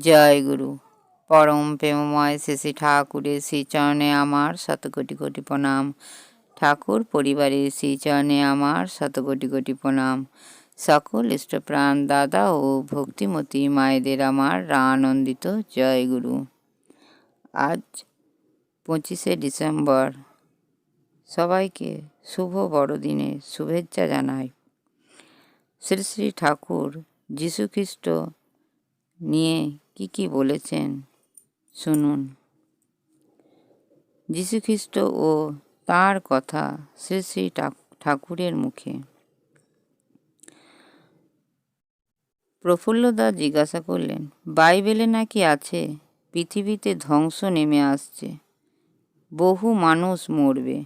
জয় গুরু। পরম প্রেমময় শ্রী ঠাকুরের শ্রীচরণে আমার শত কোটি কোটি প্রণাম। ঠাকুর পরিবারের শ্রীচরণে আমার শত কোটি কোটি প্রণাম। সকল ইষ্টপ্রাণ দাদা ও ভক্তিমতী মায়েদের আমার আনন্দিত জয় গুরু। আজ পঁচিশে ডিসেম্বর। সবাইকে শুভ বড়দিনে শুভেচ্ছা জানাই। শ্রী শ্রী ঠাকুর যীশুখ্রিস্ট নিয়ে কি কি বলেছেন? শুনুন। যীশুখ্রিস্ট ও তার কথা শ্রী শ্রী ঠাকুরের মুখে। প্রফুল্লদা জিজ্ঞাসা করলেন, বাইবেলে নাকি আছে? পৃথিবীতে ধ্বংস নেমে আসছে। বহু মানুষ মরবে।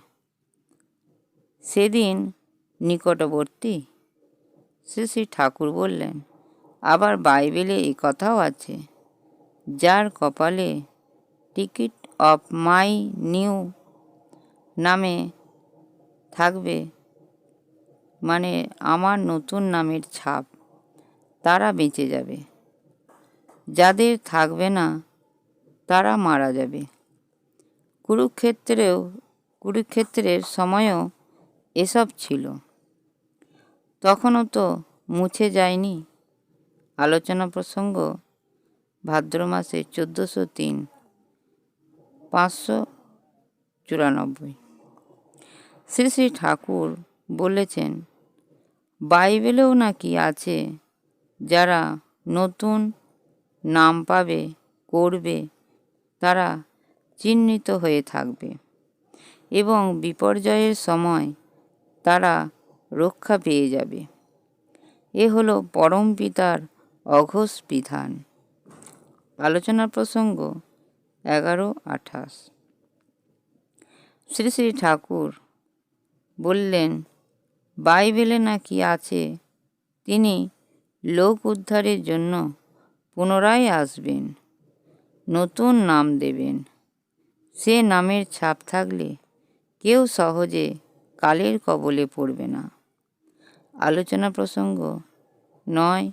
সেদিন নিকটবর্তী শ্রী শ্রী ঠাকুর বললেন আবার বাইবেলে এই কথাও আছে, যার কপালে টিকিট অফ মাই নিউ নামে থাকবে মানে আমার নতুন নামের ছাপ, তারা বেঁচে যাবে। যাদের থাকবে না, তারা মারা যাবে। কুরুক্ষেত্রেও, কুরুক্ষেত্রের সময়ও এসব ছিল। তখনও তো মুছে যায়নি আলোচনা প্রসঙ্গ, ভাদ্র মাসে চোদ্দোশো তিন, পাঁচশো চুরানব্বই। শ্রী শ্রী ঠাকুর বলেছেন, বাইবেলেও নাকি আছে যারা নতুন নাম পাবে, করবে, তারা চিহ্নিত হয়ে থাকবে এবং বিপর্যয়ের সময় তারা রক্ষা পেয়ে যাবে। এ হলো পরম পিতার অঘোষ বিধান। আলোচনা প্রসঙ্গ, এগারো আঠাশ। শ্রী শ্রী ঠাকুর বললেন, বাইবেলে নাকি আছে, তিনি লোক উদ্ধারের জন্য পুনরায় আসবেন, নতুন নাম দেবেন। সে নামের ছাপ থাকলে কেউ সহজে কালের কবলে পড়বে না। আলোচনা প্রসঙ্গ, নয়